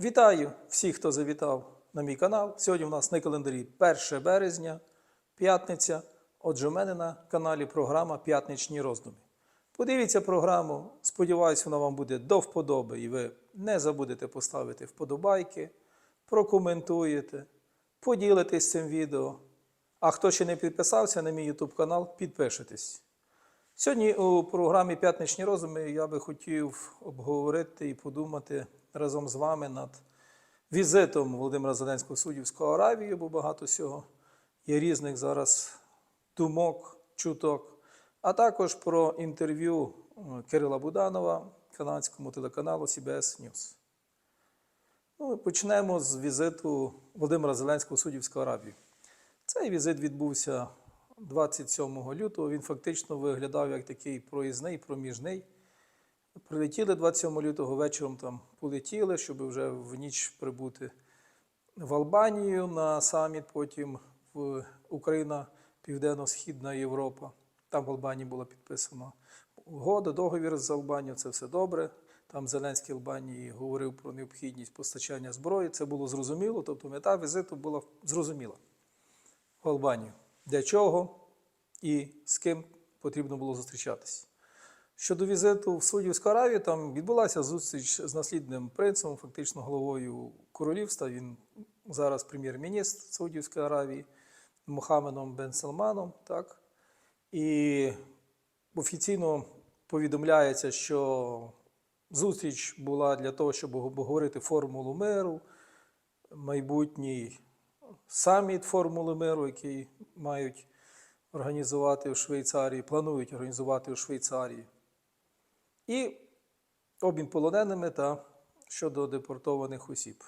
Вітаю всіх, хто завітав на мій канал. Сьогодні у нас на календарі 1 березня, п'ятниця. Отже, у мене на каналі програма П'ятничні роздуми. Подивіться програму, сподіваюся, вона вам буде до вподоби, і ви не забудете поставити вподобайки, прокоментуєте, поділитесь цим відео. А хто ще не підписався на мій YouTube канал, підпишитесь. Сьогодні у програмі П'ятничні розуми я би хотів обговорити і подумати разом з вами над візитом Володимира Зеленського в Судівську Аравію, бо багато всього є різних зараз думок, чуток, а також про інтерв'ю е, Кирила Буданова канадському телеканалу CBS News. Ну, почнемо з візиту Володимира Зеленського в Судівську Аравію. Цей візит відбувся 27 лютого. Він фактично виглядав як такий проїзний, проміжний. Прилетіли 27 лютого вечором там полетіли, щоб вже в ніч прибути в Албанію на саміт, потім в Україна, Південно-Східна Європа. Там в Албанії була підписана угода, договір з Албанією, це все добре. Там Зеленський Албанії говорив про необхідність постачання зброї. Це було зрозуміло, тобто мета візиту була зрозуміла в Албанію. Для чого і з ким потрібно було зустрічатися. Щодо візиту в Судівську Аравію, там відбулася зустріч з наслідним принцем, фактично головою королівства. Він зараз прем'єр-міністр Саудівської Аравії Мухаммедом Бен Салманом. Так? І офіційно повідомляється, що зустріч була для того, щоб обговорити формулу миру, майбутній саміт формули миру, який мають організувати в Швейцарії, планують організувати у Швейцарії. І обмін полоненими та щодо депортованих осіб.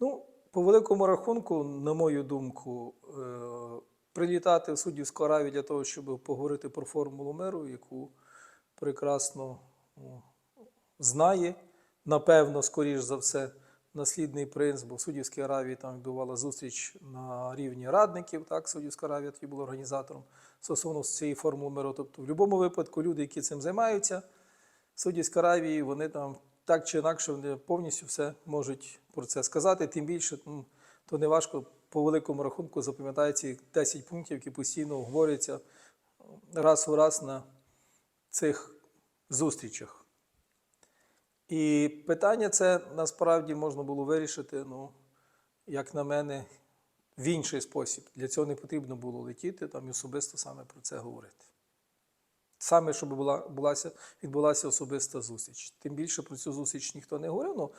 Ну, по великому рахунку, на мою думку, е, прилітати в Суддівську Аравію для того, щоб поговорити про формулу миру, яку прекрасно знає, напевно, скоріш за все, наслідний принц, бо в Суддівській Аравії там відбувала зустріч на рівні радників, так, Суддівська Аравія тоді була організатором стосовно цієї формули миру. Тобто, в будь-якому випадку люди, які цим займаються, Суддівській Аравії, вони там так чи інакше вони повністю все можуть про це сказати. Тим більше, ну, то не важко по великому рахунку запам'ятати ці 10 пунктів, які постійно говоряться раз у раз на цих зустрічах. І питання це насправді можна було вирішити, ну, як на мене, в інший спосіб. Для цього не потрібно було летіти там і особисто саме про це говорити. Саме, щоб була, булася, відбулася особиста зустріч. Тим більше про цю зустріч ніхто не говорив. Ну,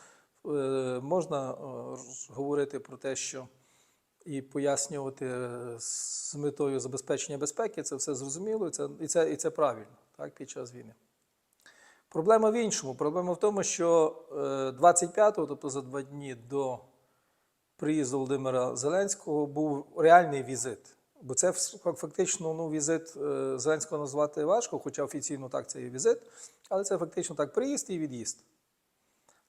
е, можна е, говорити про те, що і пояснювати е, з метою забезпечення безпеки, це все зрозуміло, і це, і це, і це правильно так, під час війни. Проблема в іншому. Проблема в тому, що 25-го, тобто за два дні до приїзду Володимира Зеленського, був реальний візит. Бо це фактично ну, візит е, Зеленського назвати важко, хоча офіційно так це є візит, але це фактично так приїзд і від'їзд.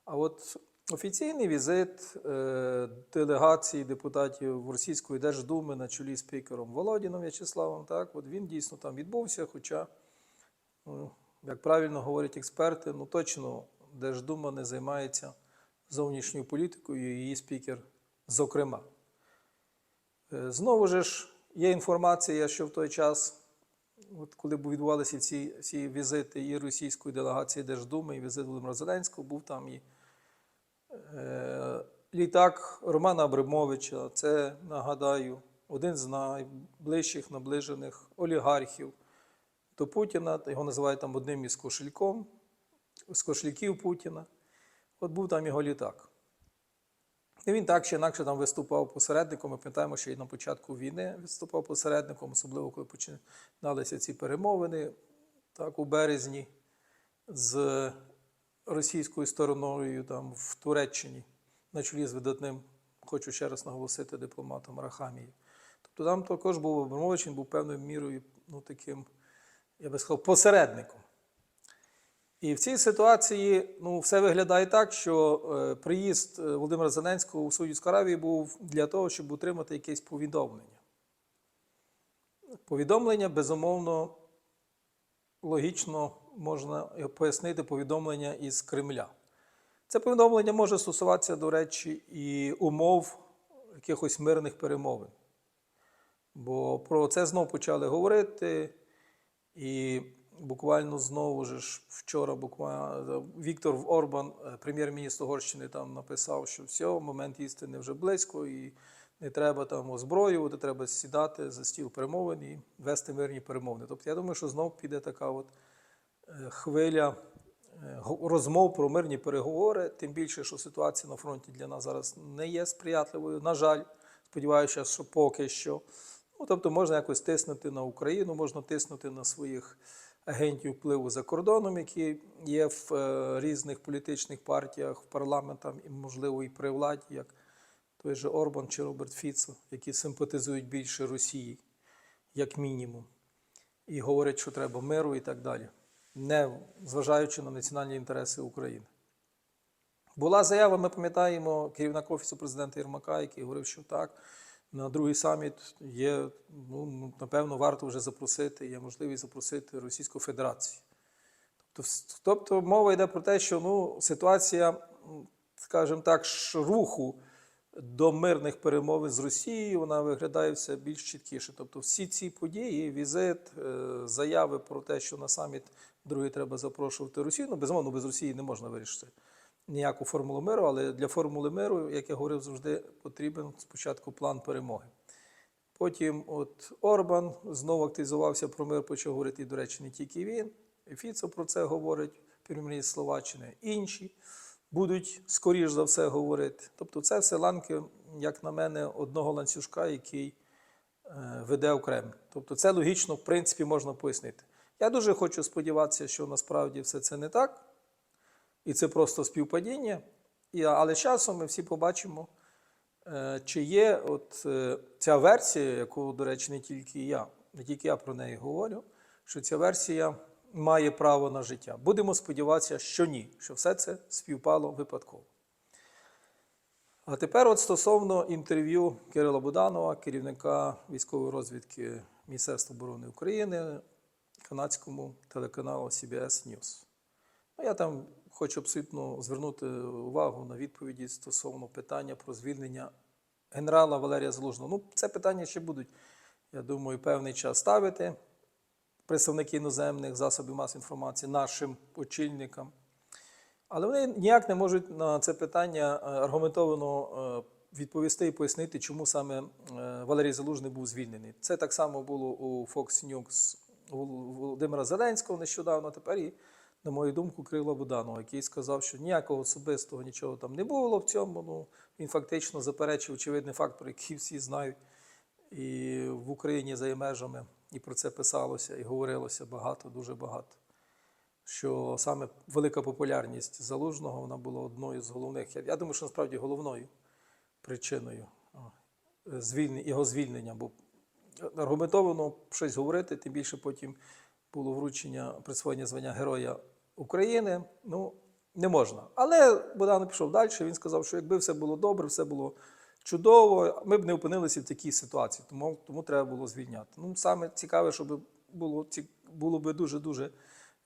А от офіційний візит е, делегації депутатів Російської Держдуми на чолі з спікером Володіном В'ячеславом, так, от він дійсно там відбувся, хоча, ну, як правильно говорять експерти, ну точно Держдума не займається зовнішньою політикою, і її спікер, зокрема. Е, Знову ж є інформація, що в той час, от коли відбувалися ці, ці візити і російської делегації Держдуми, і візит Володимира Зеленського, був там і е, літак Романа Абрамовича. Це, нагадаю, один з найближчих наближених олігархів до Путіна. Його називають там одним із кошельком, з кошельків Путіна. От був там його літак. І він так чи інакше там виступав посередником. Ми пам'ятаємо, що і на початку війни виступав посередником, особливо коли починалися ці перемовини так, у березні з російською стороною там, в Туреччині, на чолі з видатним, хочу ще раз наголосити, дипломатом Рахамією. Тобто там також був Абрамович, він був певною мірою ну, таким, я би сказав, посередником. І в цій ситуації ну, все виглядає так, що е, приїзд е, Володимира Зеленського у Саудівську Аравію був для того, щоб отримати якесь повідомлення. Повідомлення, безумовно, логічно можна пояснити повідомлення із Кремля. Це повідомлення може стосуватися, до речі, і умов якихось мирних перемовин. Бо про це знов почали говорити, і буквально знову ж вчора буквально Віктор Орбан, е, прем'єр-міністр Угорщини, там написав, що все, момент істини вже близько, і не треба там озброювати, треба сідати за стіл перемовин і вести мирні перемовини. Тобто я думаю, що знов піде така от е, хвиля е, розмов про мирні переговори, тим більше, що ситуація на фронті для нас зараз не є сприятливою. На жаль, сподіваюся, що поки що. Ну, тобто можна якось тиснути на Україну, можна тиснути на своїх агентів впливу за кордоном, які є в е, різних політичних партіях, в парламентах і, можливо, і при владі, як той же Орбан чи Роберт Фіцо, які симпатизують більше Росії, як мінімум, і говорять, що треба миру і так далі, не зважаючи на національні інтереси України. Була заява, ми пам'ятаємо, керівник Офісу президента Єрмака, який говорив, що так, на другий саміт є, ну, напевно, варто вже запросити, є можливість запросити Російську Федерацію. Тобто, тобто мова йде про те, що ну, ситуація, скажімо так, руху до мирних перемовин з Росією, вона виглядає все більш чіткіше. Тобто всі ці події, візит, е, заяви про те, що на саміт другий треба запрошувати Росію, ну, безумовно, без Росії не можна вирішити ніяку формулу миру, але для формули миру, як я говорив, завжди потрібен спочатку план перемоги. Потім от Орбан знову активізувався про мир, почав говорити, і, до речі, не тільки він. Фіцо про це говорить, прем'єр-міністр Словаччини, інші будуть скоріш за все говорити. Тобто, це все ланки, як на мене, одного ланцюжка, який е, веде в. Тобто, це логічно, в принципі, можна пояснити. Я дуже хочу сподіватися, що насправді все це не так, і це просто співпадіння. Але часом ми всі побачимо, Е, Чи є от е, ця версія, яку, до речі, не тільки я, не тільки я про неї говорю, що ця версія має право на життя. Будемо сподіватися, що ні, що все це співпало випадково. А тепер, от стосовно інтерв'ю Кирила Буданова, керівника військової розвідки Міністерства оборони України, канадському телеканалу CBS News. Ну, я там хочу абсолютно звернути увагу на відповіді стосовно питання про звільнення генерала Валерія Залужного. Ну, це питання ще будуть, я думаю, певний час ставити представники іноземних засобів масової інформації нашим очільникам. Але вони ніяк не можуть на це питання е, аргументовано е, відповісти і пояснити, чому саме е, Валерій Залужний був звільнений. Це так само було у Fox News Володимира Зеленського нещодавно, тепер і, на мою думку, Крила Буданова, який сказав, що ніякого особистого нічого там не було в цьому. Ну, він фактично заперечив очевидний факт, про який всі знають і в Україні за межами. І про це писалося і говорилося багато, дуже багато що саме велика популярність залужного вона була одною з головних. Я, думаю, що насправді головною причиною його звільнення. Бо аргументовано щось говорити, тим більше потім було вручення присвоєння звання Героя України. Ну, не можна. Але Богдан пішов далі. Він сказав, що якби все було добре, все було чудово, ми б не опинилися в такій ситуації, тому, тому треба було звільняти. Ну, саме цікаве, щоб було, було би дуже-дуже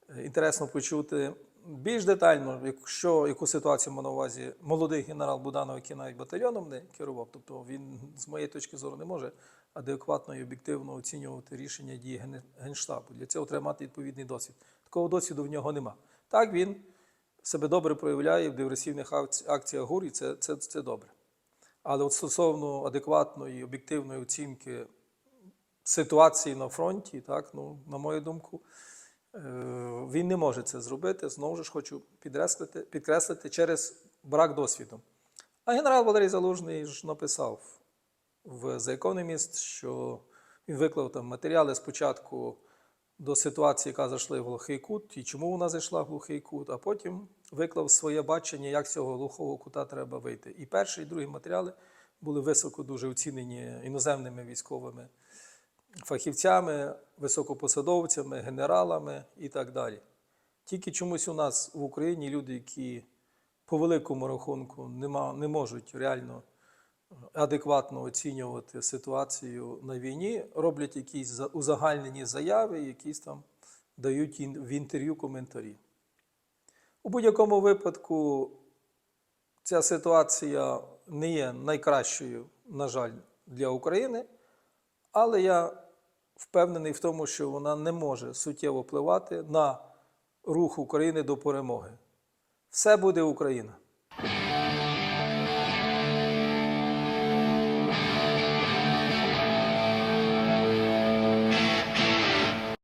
е, інтересно почути більш детально, якщо яку ситуацію мав на увазі молодий генерал Буданов, який навіть батальйоном не керував. Тобто він, з моєї точки зору, не може адекватно і об'єктивно оцінювати рішення дії Ген- Генштабу. Для цього треба мати відповідний досвід. Такого досвіду в нього нема. Так він себе добре проявляє в диверсійних акціях ГУР, і це, це, це добре. Але от стосовно адекватної, об'єктивної оцінки ситуації на фронті, так, ну, на мою думку, е, він не може це зробити. Знову ж хочу підкреслити, підкреслити через брак досвіду. А генерал Валерій Залужний ж написав в The Economist, що він виклав там матеріали спочатку до ситуації, яка зайшла в глухий кут, і чому вона зайшла в глухий кут, а потім виклав своє бачення, як з цього глухого кута треба вийти. І перший, і другий матеріали були високо дуже оцінені іноземними військовими фахівцями, високопосадовцями, генералами і так далі. Тільки чомусь у нас в Україні люди, які по великому рахунку не можуть реально адекватно оцінювати ситуацію на війні, роблять якісь узагальнені заяви, якісь там дають в інтерв'ю коментарі. У будь-якому випадку Ця ситуація не є найкращою, на жаль, для України, але я впевнений в тому, що вона не може суттєво впливати на рух України до перемоги. Все буде Україна!